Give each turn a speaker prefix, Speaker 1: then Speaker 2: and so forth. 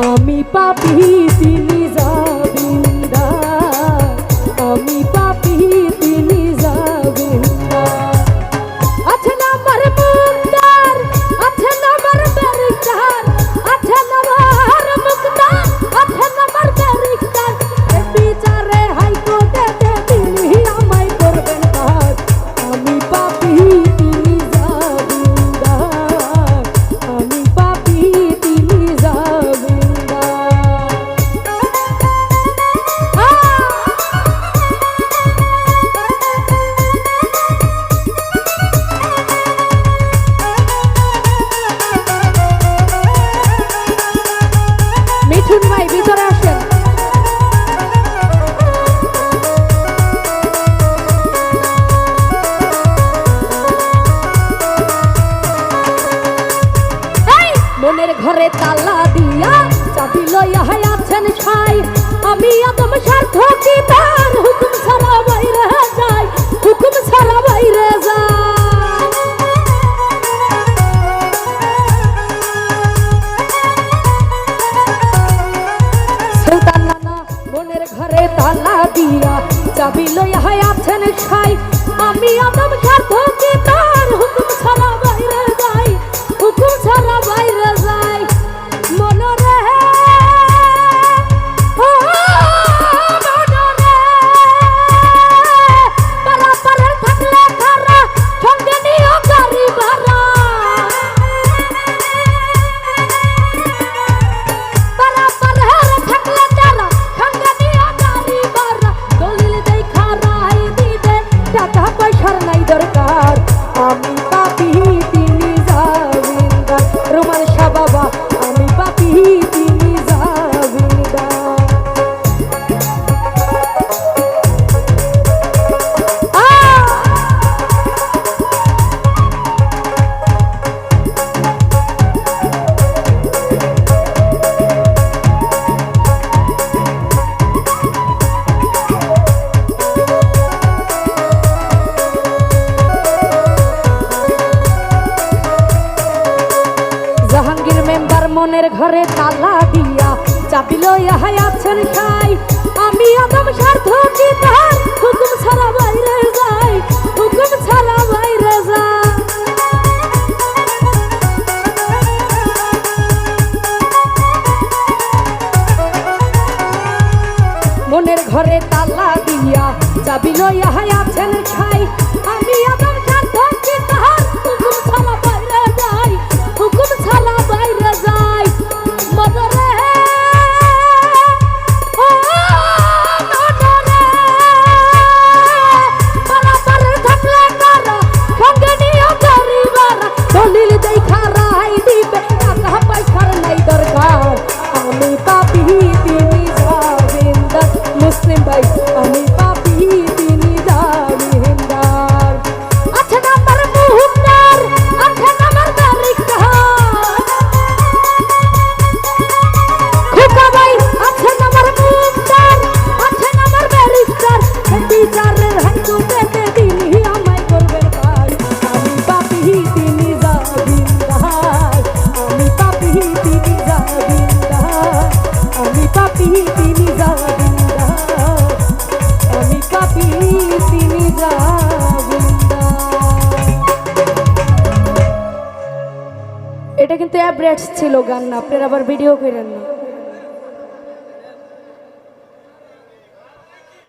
Speaker 1: আমি পাপি তিনি ঘরে তালা দিয়া চাবি লইয়া আছেন ছাই। আমি আদম সার্থকিতা মনের ঘরে তালা দিয়া চাবি লইয়াই আছেন খাই। আমি আদম স্বার্থ কি তার হুকুম ছাড়া বাইরে যাই, হুকুম ছাড়া বাইরে যাই। মনের ঘরে তালা দিয়া চাবি লইয়াই আছেন খাই। আমি আদম bass, I need এটা কিন্তু অ্যাব্রেটস ছিল গান না আপনারা আবার ভিডিও করেন না।